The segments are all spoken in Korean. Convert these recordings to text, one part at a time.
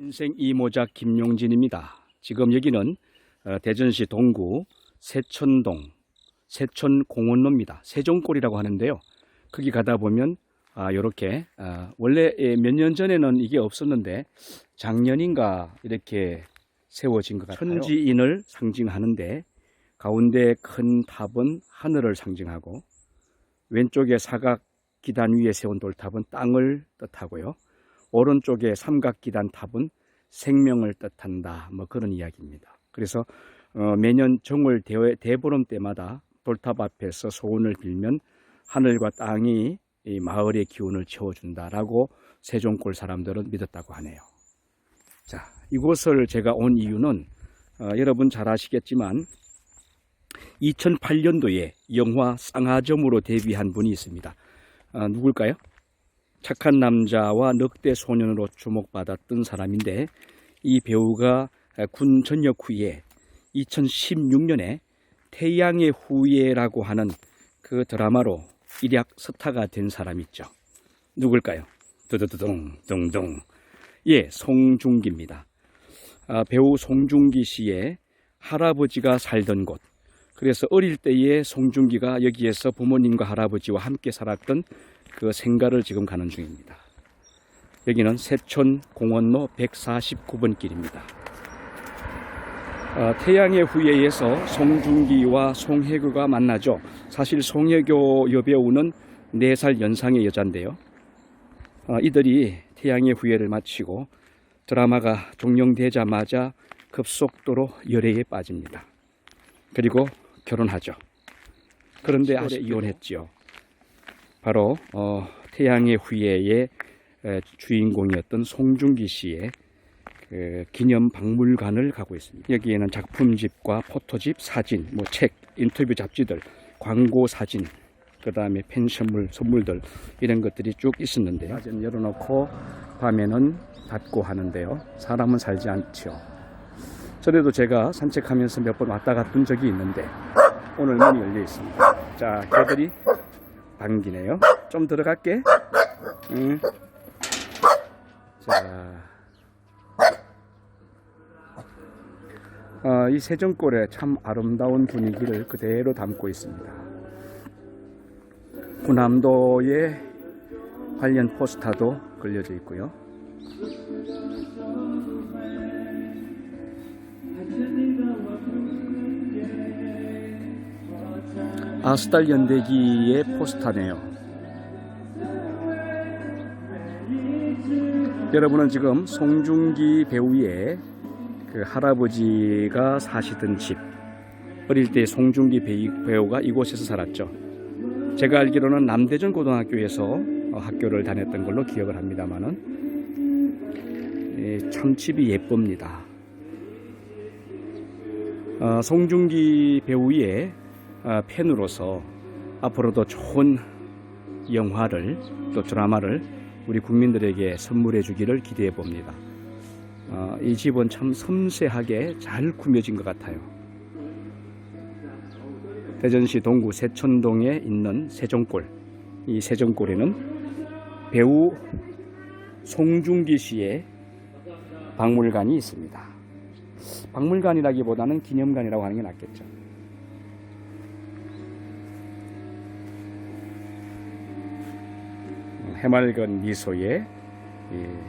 인생 이모작 김용진입니다. 지금 여기는 어, 대전시 동구 세천동 세천공원로입니다. 세종골이라고 하는데요. 거기 가다 보면 아, 요렇게 아, 원래 몇 년 전에는 이게 없었는데 작년인가 이렇게 세워진 것 같아요. 천지인을 상징하는데 가운데 큰 탑은 하늘을 상징하고 왼쪽에 사각 기단 위에 세운 돌탑은 땅을 뜻하고요. 오른쪽에 삼각 기단 탑은 생명을 뜻한다. 뭐 그런 이야기입니다. 그래서 어, 매년 정월 대, 대보름 때마다 돌탑 앞에서 소원을 빌면 하늘과 땅이 이 마을의 기운을 채워준다라고 세종골 사람들은 믿었다고 하네요. 자, 이곳을 제가 온 이유는 어, 여러분 잘 아시겠지만 2008년도에 영화 쌍하점으로 데뷔한 분이 있습니다. 아, 누굴까요? 착한 남자와 늑대 소년으로 주목받았던 사람인데 이 배우가 군 전역 후에 2016년에 태양의 후예라고 하는 그 드라마로 일약 스타가 된 사람 있죠. 누굴까요? 두두두둥 둥둥 예, 송중기입니다. 아, 배우 송중기 씨의 할아버지가 살던 곳 그래서 어릴 때에 송중기가 여기에서 부모님과 할아버지와 함께 살았던 그 생가를 지금 가는 중입니다. 여기는 세촌 공원로 149번 길입니다. 아, 태양의 후예에서 송중기와 송혜교가 만나죠. 사실 송혜교 여배우는 4살 연상의 여잔데요. 아, 이들이 태양의 후예를 마치고 드라마가 종영되자마자 급속도로 열애에 빠집니다. 그리고 결혼하죠. 그런데 아직 이혼했지요. 바로 어, 태양의 후예의 에, 주인공이었던 송중기 씨의 그 기념 박물관을 가고 있습니다. 여기에는 작품집과 포토집, 사진, 뭐 책, 인터뷰 잡지들, 광고 사진, 그 다음에 펜션물, 선물들 이런 것들이 쭉 있었는데요. 낮엔 열어놓고 밤에는 닫고 하는데요. 사람은 살지 않죠. 전에도 제가 산책하면서 몇 번 왔다 갔던 적이 있는데 오늘 문이 열려 있습니다. 자, 개들이 반기네요. 좀 들어갈게. 응. 자, 어, 이 세정골에 참 아름다운 분위기를 그대로 담고 있습니다. 군함도의 관련 포스터도 걸려져 있고요. 아스달 연대기의 포스터네요. 여러분은 지금 송중기 배우의 그 할아버지가 사시던 집 어릴 때 송중기 배우가 이곳에서 살았죠. 제가 알기로는 남대전 고등학교에서 어, 학교를 다녔던 걸로 기억을 합니다만은 참 집이 예쁩니다. 어, 송중기 배우의 어, 팬으로서 앞으로도 좋은 영화를 또 드라마를 우리 국민들에게 선물해 주기를 기대해 봅니다. 어, 이 집은 참 섬세하게 잘 꾸며진 것 같아요. 대전시 동구 세천동에 있는 세종골. 이 세종골에는 배우 송중기 씨의 박물관이 있습니다. 박물관이라기보다는 기념관이라고 하는 게 낫겠죠. 해맑은 미소의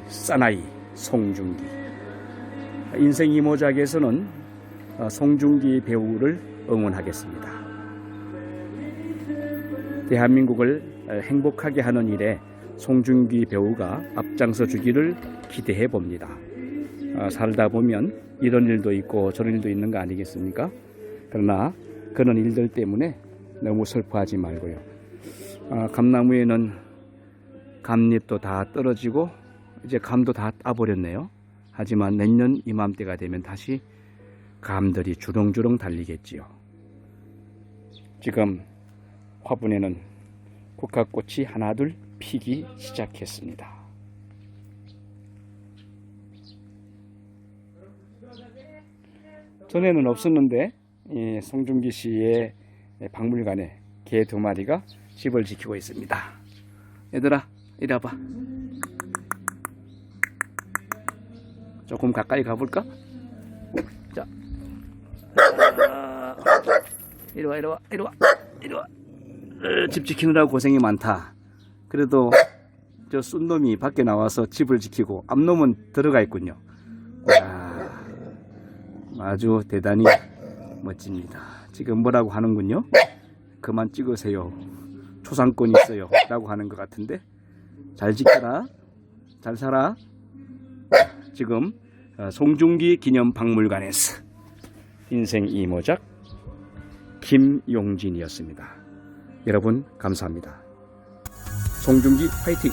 사나이 송중기. 인생 이모작에서는 어, 송중기 배우를 응원하겠습니다. 대한민국을 행복하게 하는 일에 송중기 배우가 앞장서 주기를 기대해 봅니다. 어, 살다 보면 이런 일도 있고 저런 일도 있는 거 아니겠습니까? 그러나 그런 일들 때문에 너무 슬퍼하지 말고요. 어, 감나무에는 감잎도 다 떨어지고 이제 감도 다 따버렸네요. 하지만 내년 이맘때가 되면 다시 감들이 주렁주렁 달리겠지요. 지금 화분에는 국화꽃이 하나둘 피기 시작했습니다. 전에는 없었는데 이 송중기 씨의 박물관에 개 두 마리가 집을 지키고 있습니다. 얘들아, 이리 와봐. 조금 가까이 가볼까? 자, 아, 이리 와, 이리 와, 이리 와, 이리 와. 어, 집 지키느라고 고생이 많다. 그래도 저 쏜놈이 밖에 나와서 집을 지키고 앞놈은 들어가 있군요. 야, 아주 대단히 멋집니다. 지금 뭐라고 하는군요? 그만 찍으세요. 초상권 있어요. 라고 하는 것 같은데 잘 지켜라. 잘 살아. 지금 어, 송중기 기념박물관에서 인생 이모작 김용진이었습니다. 여러분 감사합니다. 송중기 화이팅!